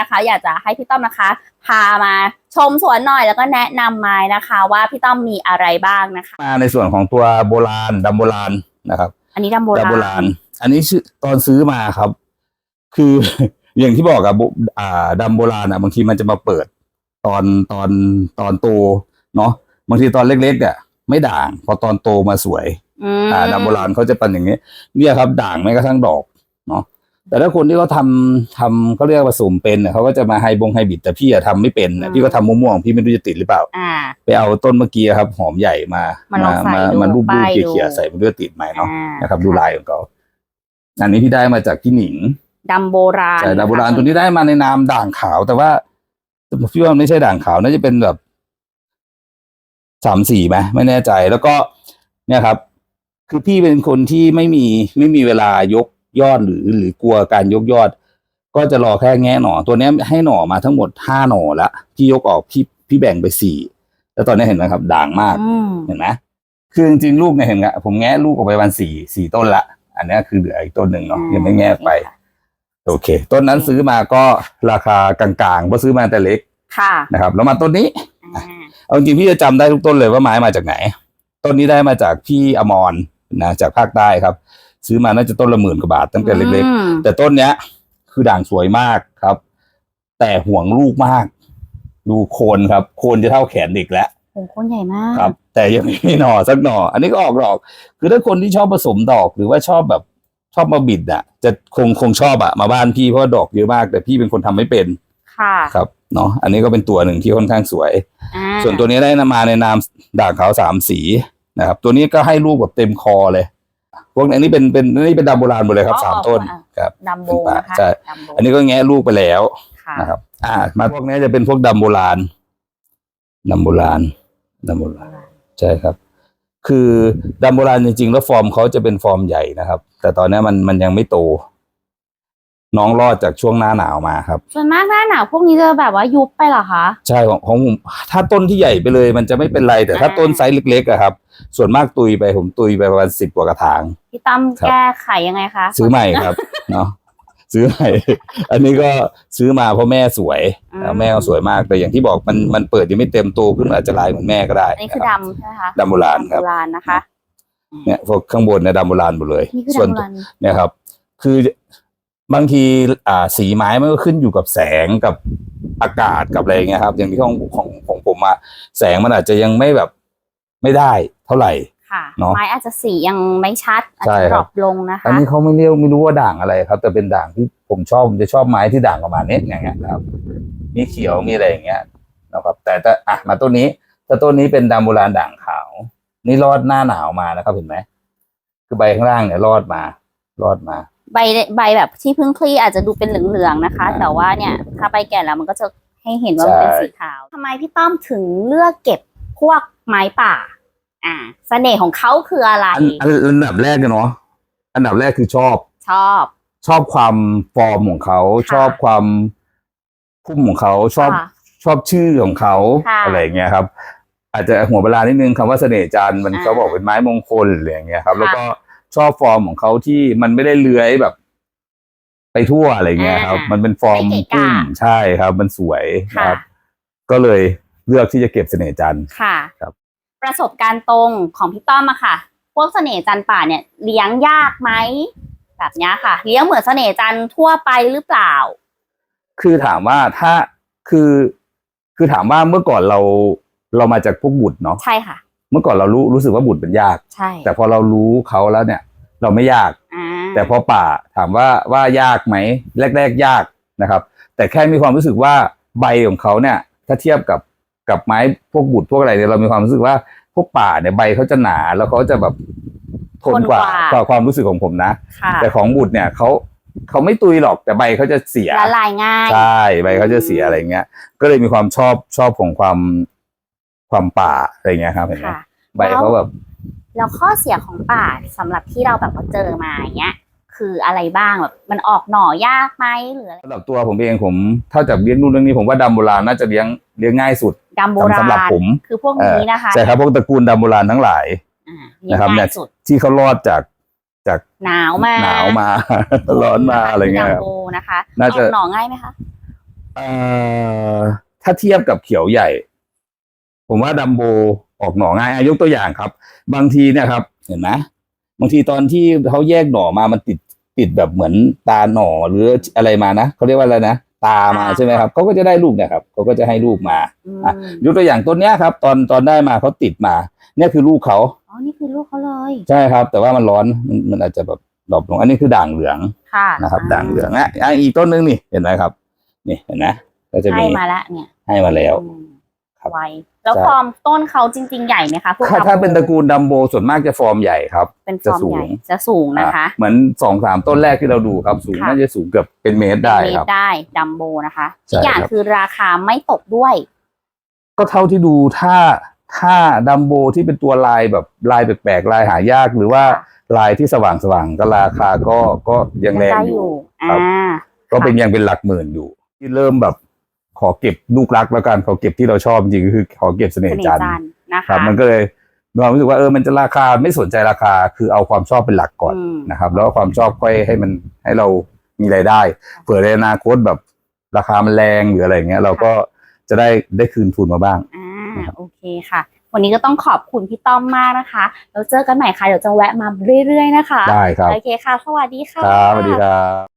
นะคะ อยากจะให้พี่ต้อมนะคะ พามาชมสวนหน่อยแล้วก็แนะนำไม้นะคะ ว่าพี่ต้อมมีอะไรบ้างนะคะ มาในส่วนของตัวโบราณดำโบราณนะครับอันนี้ดำโบดำราโบณราณ อันนี้ชื่อตอนซื้อมาครับ คือ อย่างที่บอกกับอ่าดำโบราณอะบางทีมันจะมาเปิด ตอนตอนตอนโตเนาะบางทีตอนเล็กๆเนี่ยไม่ด่าง พอตอนโตมาสวยอืมอ่าดำโบราณเขาจะเป็นอย่างนี้ เนี่ยครับด่างแม้กระทั่งดอกเนาะ แต่ถ้าคนที่เขาทำทำเขาเรียกว่าผสมเป็นเนี่ยเขาก็จะมาไฮบงไฮบิดแต่พี่อะทำไม่เป็นนะพี่ก็ทำมั่วๆพี่ไม่รู้จะติดหรือเปล่า อ่า ไปเอาต้นเมื่อกี้ครับ หอมใหญ่มามาลองใส่มาดูมารูปรูปป้ายดู เขี่ยๆใส่มันด้วยติดไหมเนาะอ่านะครับ ดูลายของเขาอันนี้พี่ได้มาจากพี่หนิง ดำโบราณใช่ดาบโบราณนะคะตัวนี้ได้มาในนามด่างขาว แต่ว่าพี่ว่าไม่ใช่ด่างขาวน่าจะเป็นแบบสามสี่ไหมไม่แน่ใจ แล้วก็เนี่ยครับ คือพี่เป็นคนที่ไม่มีไม่มีเวลายก ยอดหรือหรือกลัวการยกยอด ก็จะรอแค่แง่หน่อตัวเนี้ยให้หน่อมาทั้งหมดห้าหน่อละพี่ยกออกพี่พี่แบ่งไปสี่แล้วตอนนี้เห็นไหมครับ ด่างมากอืมเห็นไหมคือจริงๆลูกเนี่ยเห็นไหมผมแงะลูกออกไปวันสี่สี่ต้นละ อันนี้คือเหลืออีกต้นหนึ่งเนาะยังไม่แงะไป โอเค ต้นนั้นซื้อมาก็ราคากลางๆเพราะซื้อมาแต่เล็กค่ะนะครับ แล้วมาต้นนี้อ่าเอาจริงๆพี่จะจำได้ทุกต้นเลยว่าไม้มาจากไหน ต้นนี้ได้มาจากพี่อมรนะจากภาคใต้ครับ ซื้อมาน่าจะต้นละหมื่นกว่าบาทตั้งแต่เล็กอืมๆแต่ต้นเนี้ย คือด่างสวยมากครับ แต่ห่วงลูกมาก ดูโคนครับ โคนจะเท่าแขนเด็กแล้วโอ้โหต้นใหญ่มากครับ แต่ยังไม่มีหน่อสักหน่อ อันนี้ก็ออกดอก คือถ้าคนที่ชอบผสมดอกหรือว่าชอบแบบชอบมาบิดอะ จะคงคงชอบอะมาบ้านพี่เพราะว่าดอกเยอะมากแต่พี่เป็นคนทำไม่เป็นค่ะครับเนาะอันนี้ก็เป็นตัวหนึ่งที่ค่อนข้างสวยอ่าส่วนตัวนี้ได้นำมาในนามด่างขาวสามสีนะครับ ตัวนี้ก็ให้ลูกแบบเต็มคอเลย พวกอันนี้เป็นเป็นนี่เป็นดำโบราณหมดเลยครับสามต้นครับดำโบนะคะใช่ดำโบอันนี้ก็แงะลูกไปแล้วค่ะนะครับ อ่า มาพวกนี้จะเป็นพวกดำโบราณดำโบราณดำโบราณใช่ครับ คือดำโบราณจริงๆ แล้วฟอร์มเขาจะเป็นฟอร์มใหญ่นะครับ แต่ตอนนี้มันมันยังไม่โต น้องรอดจากช่วงหน้าหนาวมาครับ ส่วนมากหน้าหนาวพวกนี้จะแบบว่ายุบไปเหรอคะใช่ของของผมถ้าต้นที่ใหญ่ไปเลยมันจะไม่เป็นไรแต่ถ้าอ่าต้นไซส์เล็กๆอะครับ ส่วนมากตุยไปผมตุยไปประมาณสิบกว่ากระถาง พี่ตั้มครับ แก้ไขยังไงคะซื้อใหม่ครับ เนาะซื้อใหม่ อันนี้ก็ซื้อมาเพราะแม่สวยอืแม่เขาสวยมากแต่อย่างที่บอกมันมันเปิดยังไม่เต็มโตขึ้นอาจจะลายเหมือนแม่ก็ได้อันนี้คือนะครับ ดำใช่ไหมคะดำโบราณครับ ดำโบราณนะคะ เนี่ยพวกข้างบนเนี่ยดำโบราณหมดเลย นี่คือส่วนดำโบราณเนี่ยครับ คือ บางทีอ่าสีไม้มันก็ขึ้นอยู่กับแสงกับอากาศกับอะไรอย่างเงี้ยครับ อย่างที่ของของของผมมาแสงมันอาจจะยังไม่แบบไม่ได้เท่าไหร่ ค่ะเนอะ ไม้อาจจะสียังไม่ชัดอาจใช่จะคดรัรบอปลงนะคะอันนี้เขาไม่เรียกไม่รู้ว่าด่างอะไรครับ แต่เป็นด่างที่ผมชอบผมจะชอบไม้ที่ด่างประมาณนี้อย่างเงี้ยนะครับ มีเขียวมีอะไรอย่างเงี้ยนะครับ แต่แต่อะมาต้นนี้ถ้าต้นนี้เป็นดำโบราณด่างขาว นี่รอดหน้าหนาวมานะครับเห็นไหมคือใบข้างล่างเนี่ยรอดมารอดมา ใบใบแบบที่เพิ่งคลี่อาจจะดูเป็นเหลืองๆนะคะอ่าแต่ว่าเนี่ยถ้าใบแก่แล้วมันก็จะให้เห็นว่ามันเป็นใช่สีขาวทำไมพี่ต้อมถึงเลือกเก็บพวกไม้ป่า อ่าเสน่ห์ของเขาคืออะไรอันอันอันดับแรกเนี่ยเนาะอันดับแรกคือชอบ ชอบ ชอบความฟอร์มของเขาค่ะชอบความพุ่มของเขาชอบค่ะชอบชื่อของเขาค่ะ อะไรอย่างเงี้ยครับ อาจจะหัวเวลานิดนึงคำว่าเสน่ห์จันทร์มันอ่าเขาบอกเป็นไม้มงคลอะไรอย่างเงี้ยครับค่ะแล้วก็ ชอบฟอร์มของเขาที่มันไม่ได้เลื้อยแบบ ไปทั่วอะไรเงี้ยครับอ่ามัมันเป็นฟอร์มไม่เกะกะพุ่มใช่ครับ มันสวยค่ะนะครับ ก็เลยเลือกที่จะเก็บเสน่ห์จันทร์ค่ะครับ ประสบการณ์ตรงของพี่ต้อมอะค่ะ พวกเสน่ห์จันทร์ป่าเนี่ยเลี้ยงยากไหมแบบเนี้ยค่ะ เลี้ยงเหมือนเสน่ห์จันทร์ทั่วไปหรือเปล่า คือถามว่าถ้าคือ คือถามว่าเมื่อก่อนเราเรามาจากพวกบุตรเนาะใช่ค่ะ เมื่อก่อนเรารู้รู้สึกว่าบุตรเป็นยาก ใช่แต่พอเรารู้เขาแล้วเนี่ย เราไม่ยาก อ่าแต่พอป่าถามว่าว่ายากไหมแรกๆยากนะครับ แต่แค่มีความรู้สึกว่าใบของเขาเนี่ย ถ้าเทียบกับกับไม้พวกบุตรพวกอะไรเนี่ยเรามีความรู้สึกว่าพวกป่าเนี่ยใบเขาจะหนาแล้วเขาจะแบบทนกว่าทนกว่ากว่าความรู้สึกของผมนะ ค่ะแต่ของบุตรเนี่ยเขาเขาไม่ตุยหรอกแต่ใบเขาจะเสีย ละลายง่าย ใช่ใบเขาจะเสียอะไรเงี้ย ก็เลยมีความชอบชอบของความ ความป่าอะไรเงี้ยครับเห็นไหมค่ะ ใบเขาแบบ แล้วข้อเสียของป่าสำหรับที่เราแบบว่าเจอมาอย่างเงี้ย คืออะไรบ้างแบบมันออกหน่อยากไหมหรืออะไรสำหรับตัวผมเองผมเท่าจากเลี้ยงนู่นเรื่องนี้ผมว่าดำโบราณน่าจะเลี้ยงเลี้ยงง่ายสุดดำโบราณสำหรับผมคือพวกนี้นะคะใช่ครับพวกตระกูลดำโบราณทั้งหลาย อ่าเลี้ยงนะครับเนี่ง่าย ยสุดที่เขารอดจากจากหนาวมาหนาวมา ร้อนมาอะไรเงี้ยดำครับโบนะคะน่าจะ ออกหน่อง่ายไหมคะ เอ่อถ้าเทียบกับเขียวใหญ่ ผมว่าดัมโบออกหน่อง่ายอายกตัวอย่างครับ บางทีเนี่ยครับ เห็นไหมบางทีตอนที่เขาแยกหน่อมามันติดติดแบบเหมือนตาหน่อหรืออะไรมานะเขาเรียกว่าอะไรนะตามาอ่าใช่ไหมครับเขาก็จะได้ลูกเนะครับเขาก็จะให้ลูกมาอืมอะยกตัวอย่างต้นเนี้ยครับ ตอนตอนได้มาเขาติดมา เนี่ยคือลูกเขาอ๋อนี่คือลูกเขาเลยใช่ครับ แต่ว่ามันร้อนมันมันอาจจะแบบดรอปลงอันนี้คือด่างเหลืองค่ะนะครับอ่ด่างเหลืองอะอะอีกต้นนึงนี่เห็นไหมครับ นี่เห็นไหมก็จะให้มีมาแล้วเนี่ยให้มาแล้วอืมครับ ไวแล้วใช่ ฟอร์มต้นเขาจริง ๆ ใหญ่ไหมคะพวกถ้าดัมโบถ้าเป็นตระกูลดัมโบส่วนมากจะฟอร์มใหญ่ครับ เป็นฟจะอร์มสูง ใหญ่จะสูงนะคะ อะเหมือนสองสามต้นแรกที่เราดูครับ สูงค่ะ น่าจะสูงเกือบเป็นเมตรได้เมคตรับ รได้ดัมโบนะคะใช่อีกอย่างครับ คือราคาไม่ตกด้วย ก็เท่าที่ดูถ้าถ้าดัมโบที่เป็นตัวลายแบบลายแปลกๆลายหายาก หรือว่าลายที่สว่างสว่างๆก็ราคาก็ก็ยังแรงได้ออยู่ยู่ อ่ครับาก็เป็นยังเป็นหลักหมื่นอยู่ ที่เริ่มแบบ ขอเก็บลูกรักแล้วกันขอเก็บที่เราชอบจริงๆก็คือขอเก็บเสน่เสห์น่จัห์นทร์จันทร์นะครัคะบมันก็เลยมีความรู้สึกว่าเออมันจะราคาไม่สนใจราคาคือเอาความชอบเป็นหลักก่อนอืมนะครับ แล้วความชอบค่อยให้มันให้เรามีรายได้เผื่อในอนาคตแบบราคามันแรงหรืออะไรอย่างเงี้ย เราก็จะได้ได้คืนทุนมาบ้างอ่านะครับโอเคค่ะ วันนี้ก็ต้องขอบคุณพี่ต้อมมากนะคะแล้วเจอกันใหม่ค่ะเดี๋ยวจะแวะมาเรื่อยๆนะคะได้ครับโอเคค่ะ สวัสดีค่ะครับสวัสดีครับ